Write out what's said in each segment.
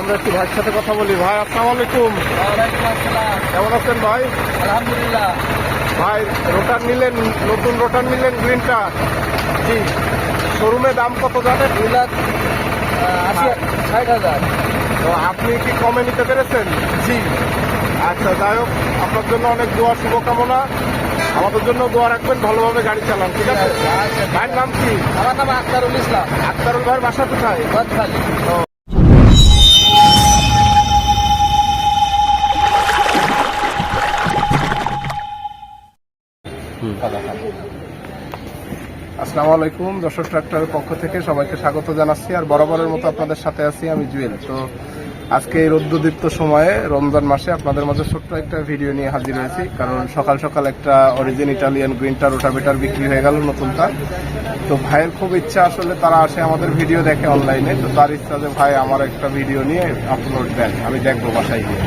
আমরা একটু ভাইয়ের সাথে কথা বলি। ভাই আসসালামু আলাইকুম। কেমন আছেন ভাই? আলহামদুলিল্লাহ। ভাই রোটার নিলেন নতুন রোটার নিলেন গ্রিনটা? জি শোরুমে দাম কত জানেন? দুই লাখ আশি ষাট হাজার। তো আপনি কি কমে নিতে পেরেছেন? জি। আচ্ছা যাই হোক আপনার জন্য অনেক দোয়া শুভকামনা। আমাদের জন্য দোয়া রাখবেন ভালোভাবে গাড়ি চালান ঠিক আছে? আচ্ছা। ভাইয়ের নাম কি? আমার নাম আক্তারুল ইসলাম। আক্তারুল ভাইয়ের বাসা কোথায়? আসসালামু আলাইকুম যশোর ট্রাক্টরের পক্ষ থেকে সবাইকে স্বাগত জানাচ্ছি, আর বরাবরের মতো আপনাদের সাথে আছি আমি জুয়েল। তো আজকে এই রৌদ্রদীপ্ত সময়ে, রমজান মাসে আপনাদের মাঝে ছোট্ট একটা ভিডিও নিয়ে হাজির হয়েছি, কারণ সকাল সকাল একটা অরিজিন ইটালিয়ান গ্রিনটা রোটাভেটার বিক্রি হয়ে গেল নতুনটা তো ভাইয়ের খুব ইচ্ছা আসলে তারা আসে আমাদের ভিডিও দেখে অনলাইনে তো তার ইচ্ছা যে ভাই আমার একটা ভিডিও নিয়ে আপলোড দেন, আমি দেখব বাসায় গিয়ে।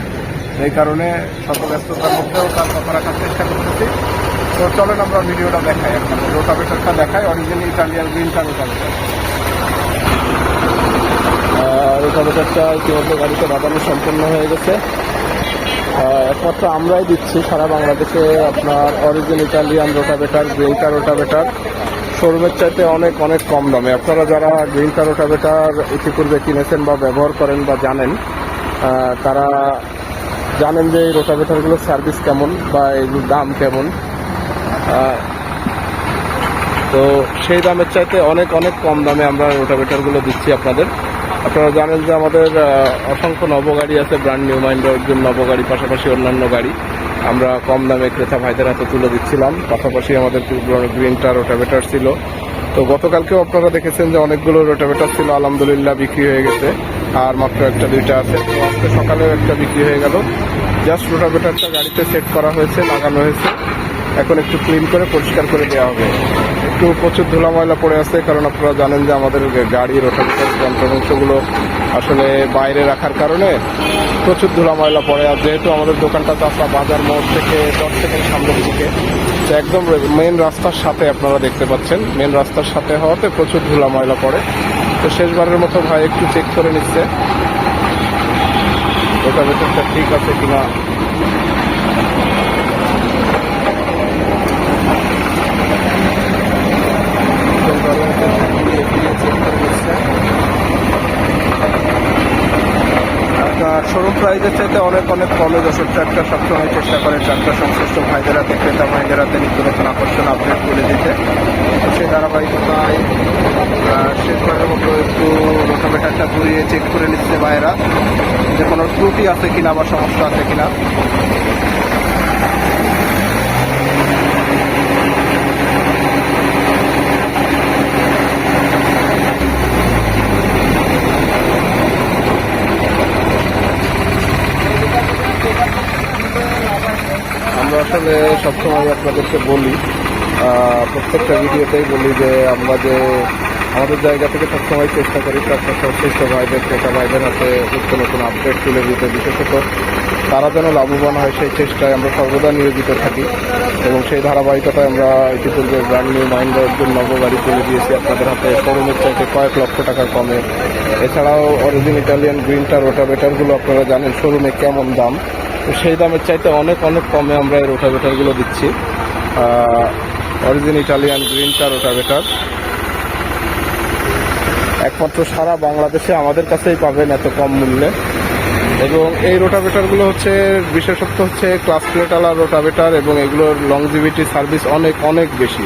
এই কারণে শত ব্যস্ততার মধ্যেও তার কথা রাখার চেষ্টা করতেছি। তো চলেন আমরা ভিডিওটা দেখাই আপনাদের। রোটাভেটারটা দেখাই অরিজিনাল ইটালিয়ান গ্রিনটা রোটাভেটার রোটাভেটারটা ইতিমধ্যে গাড়িতে বাঁধানো সম্পন্ন হয়ে গেছে। একমাত্র আমরাই দিচ্ছি সারা বাংলাদেশে আপনার অরিজিন ইটালিয়ান রোটাভেটার গ্রিনটা রোটাভেটার শোরুমের চাইতে অনেক অনেক কম দামে। আপনারা যারা গ্রিনটা রোটাভেটার ইতিপূর্বে কিনেছেন বা ব্যবহার করেন বা জানেন তারা জানেন যে এই রোটাভেটারগুলোর সার্ভিস কেমন বা এগুলোর দাম কেমন। তো সেই দামের চাইতে অনেক অনেক কম দামে আমরা রোটাভেটারগুলো দিচ্ছি আপনাদের। আপনারা জানেন যে আমাদের অসংখ্য নবগাড়ি আছে ব্র্যান্ড নিউ মাইন্ডের একজন নবগাড়ি, পাশাপাশি অন্যান্য গাড়ি। আমরা কম দামে ক্রেতা ভাইদের হাতে তুলে দিচ্ছিলাম। পাশাপাশি আমাদের গ্রিনটা রোটাভেটার ছিল। তো গতকালকেও আপনারা দেখেছেন যে অনেকগুলো রোটাভেটার ছিল, আলহামদুলিল্লাহ বিক্রি হয়ে গেছে। আর মাত্র একটা, দুইটা আছে। তো আজকে সকালেও একটা বিক্রি হয়ে গেল। জাস্ট রোটাভেটারটা গাড়িতে সেট করা হয়েছে, লাগানো হয়েছে। এখন একটু ক্লিন করে পরিষ্কার করে দেওয়া হবে। একটু প্রচুর ধুলা ময়লা পড়ে আছে, কারণ আপনারা জানেন যে আমাদের গাড়ির রোটাভেটার যন্ত্রাংশগুলো আসলে বাইরে রাখার কারণে প্রচুর ধুলা ময়লা পড়ে। আর যেহেতু আমাদের দোকানটা চাষা বাজার মোড় থেকে দশ সেকেন্ড সামনের দিকে, তো একদম মেন রাস্তার সাথে আপনারা দেখতে পাচ্ছেন। মেন রাস্তার সাথে হওয়াতে প্রচুর ধুলা ময়লা পড়ে। তো শেষবারের মতো ভাই একটু চেক করে নিচ্ছে। রোটাভেটারটা ঠিক আছে কিনা আপনার শোরুম প্রাইজের চাইতে অনেক অনেক কমে যশোর ট্র্যাক্টর সবসময় চেষ্টা করে ট্র্যাক্টর সংশ্লিষ্ট ভাইদের হাতে ক্রেতা ভাইদের হাতে নিত্য নতুন আকর্ষণ আপডেট করে দিতে সে ধারাবাহিকতায় শেষ শেষবারের মতো একটু রোটাভেটারটা ঘুরিয়ে চেক করে নিচ্ছে ভাইয়েরা যে কোনো ত্রুটি আছে কিনা বা সমস্যা আছে কিনা। আসলে সবসময় আপনাদেরকে বলি প্রত্যেকটা ভিডিওতেই বলি যে আমরা যে আমাদের জায়গা থেকে সবসময় চেষ্টা করি ট্রাক্টর সংশ্লিষ্ট ভাইদের, ক্রেতা ভাইদের হাতে নিত্য নতুন আপডেট তুলে দিতে বিশেষত তারা যেন লাভবান হয় সেই চেষ্টায় আমরা সর্বদা নিয়োজিত থাকি এবং সেই ধারাবাহিকতায় আমরা ইতিপূর্বে ব্র্যান্ড নিউ একজন নবগাড়ি তুলে দিয়েছি আপনাদের হাতে। শোরুমের চাইতে কয়েক লক্ষ টাকার কমে। এছাড়াও অরিজিন ইটালিয়ান গ্রিনটা রোটাভেটারগুলো আপনারা জানেন, শোরুমে কেমন দাম? তো সেই দামের চাইতে অনেক অনেক কমে আমরা এই রোটাভেটারগুলো দিচ্ছি। অরিজিন ইটালিয়ান গ্রিনটা রোটাভেটার। একমাত্র সারা বাংলাদেশে আমাদের কাছেই পাবেন এত কম মূল্যে। এবং এই রোটাভেটারগুলো হচ্ছে বিশেষত্ব হচ্ছে ক্লাস প্লেটালা রোটাভেটার এবং এগুলোর লংজিভিটি সার্ভিস অনেক অনেক বেশি।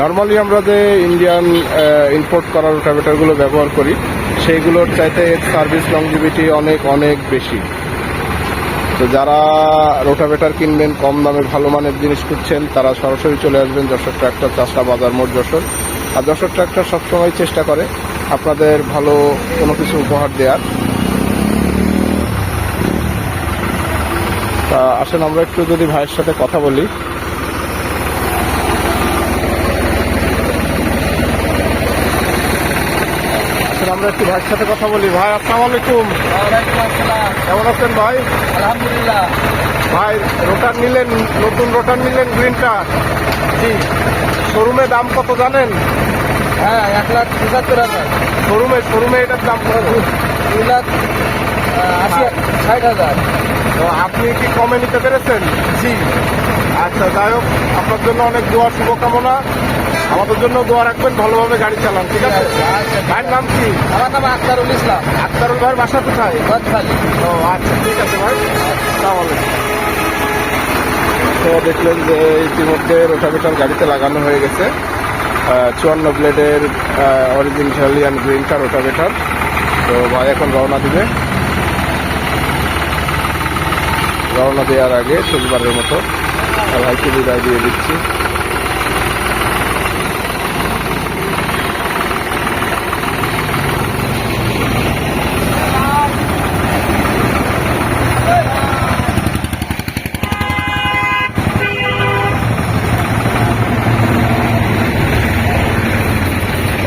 নর্মালি আমরা যে ইন্ডিয়ান ইম্পোর্ট করা রোটাভেটারগুলো ব্যবহার করি, সেইগুলোর চাইতে সার্ভিস লংজিভিটি অনেক অনেক বেশি। তো যারা রোটাভেটার কিনবেন, কম দামে ভালো মানের জিনিস খুঁজছেন, তারা সরাসরি চলে আসবেন যশোর ট্র্যাক্টর চাষটা বাজার মোট যশোর। আর যশোর ট্র্যাক্টর সবসময় চেষ্টা করে আপনাদের ভালো কোনো কিছু উপহার দেওয়ার। তা আসেন, আমরা একটু যদি ভাইয়ের সাথে কথা বলি। আসেন আমরা একটু ভাইয়ের সাথে কথা বলি। ভাই আসসালামু আলাইকুম। কেমন আছেন ভাই? আলহামদুলিল্লাহ। ভাই রোটার নিলেন নতুন রোটার নিলেন গ্রিনটা? জি। শোরুমে দাম কত জানেন? হ্যাঁ এক লাখ পঁচাত্তর হাজার। শোরুমে শোরুমে এটার দাম কত? দুই লাখ আশি ষাট হাজার। তো আপনি কি কমে নিতে পেরেছেন? জি। আচ্ছা যাই হোক আপনার জন্য অনেক দোয়া শুভকামনা। আমাদের জন্য দোয়া রাখবেন ভালোভাবে গাড়ি চালান ঠিক আছে? ভাইয়ের নাম কি? আমার নাম আক্তারুল ইসলাম। আক্তারুল ভাইয়ের বাসা কোথায়? ও আচ্ছা ঠিক আছে ভাই। তো দেখলেন যে ইতিমধ্যে রোটাভেটার গাড়িতে লাগানো হয়ে গেছে। চুয়ান্ন ব্লেডের অরিজিনাল অ্যান্ড গ্রিন কার রোটাভেটার। তো ভাই এখন রওনা দিবে। রওনা দেওয়ার আগে শেষবারের মতো। ভাইকে বিদায় দিয়ে দিচ্ছি।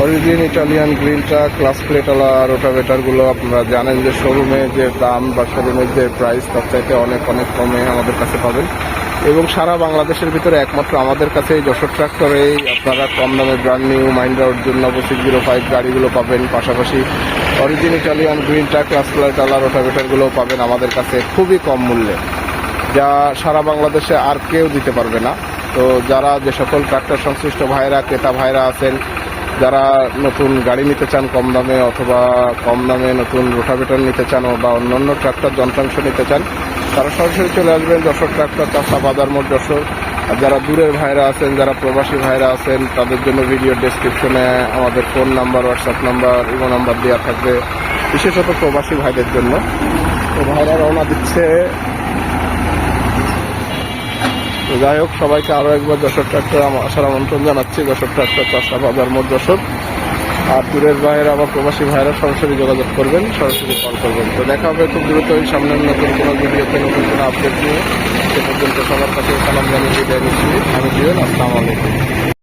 অরিজিন ইটালিয়ান গ্রিনটা ক্লাস প্লেটওয়ালা রোটাভেটারগুলো আপনারা জানেন যে শোরুমে যে দাম বা শোরুমের যে প্রাইস তার চাইতে অনেক অনেক কমে আমাদের কাছে পাবেন। এবং সারা বাংলাদেশের ভিতরে একমাত্র আমাদের কাছে যশোর ট্রাক্টরেই আপনারা কম দামে ব্র্যান্ড নিউ মাইন্ডা অর্জুন নব সিক্স জিরো ফাইভ গাড়িগুলো পাবেন। পাশাপাশি অরিজিন ইটালিয়ান গ্রিনটা ক্লাস প্লেটওয়ালা রোটাভেটারগুলোও পাবেন আমাদের কাছে খুবই কম মূল্যে। যা সারা বাংলাদেশে আর কেউ দিতে পারবে না। তো যারা যে সকল ট্রাক্টর সংশ্লিষ্ট ভাইরা ক্রেতা ভাইরা আছেন, যারা নতুন গাড়ি নিতে চান কম দামে অথবা কম দামে নতুন রোটাভেটার নিতে চান বা অন্যান্য ট্রাক্টর যন্ত্রাংশ নিতে চান তারা সরাসরি চলে আসবেন, যশোর ট্রাক্টর চাষা বাজার মোট যশোর। আর যারা দূরের ভাইরা আছেন, যারা প্রবাসী ভাইরা আছেন, তাদের জন্য ভিডিও ডেসক্রিপশনে আমাদের phone number WhatsApp number imo number দেওয়া থাকবে, বিশেষত প্রবাসী ভাইদের জন্য। তো ভাইরা রওনা দিচ্ছে। যাই হোক, সবাইকে আরও একবার যশোর ট্রাক্টর আসার আমন্ত্রণ জানাচ্ছি। যশোর ট্রাক্টর চাষা বাজার মোট যশোর। আর দূরের ভাইয়েরা বা প্রবাসী ভাইরা সরাসরি যোগাযোগ করবেন, সরাসরি কল করবেন। তো দেখা হবে খুব দ্রুতই সামনের নতুন কোনো ভিডিওতে, নতুন কোনো আপডেট নিয়ে। সে পর্যন্ত সবার কাছে সালাম জানিয়ে বিদায় নিচ্ছি। আমি জীবন আসসালামু আলাইকুম।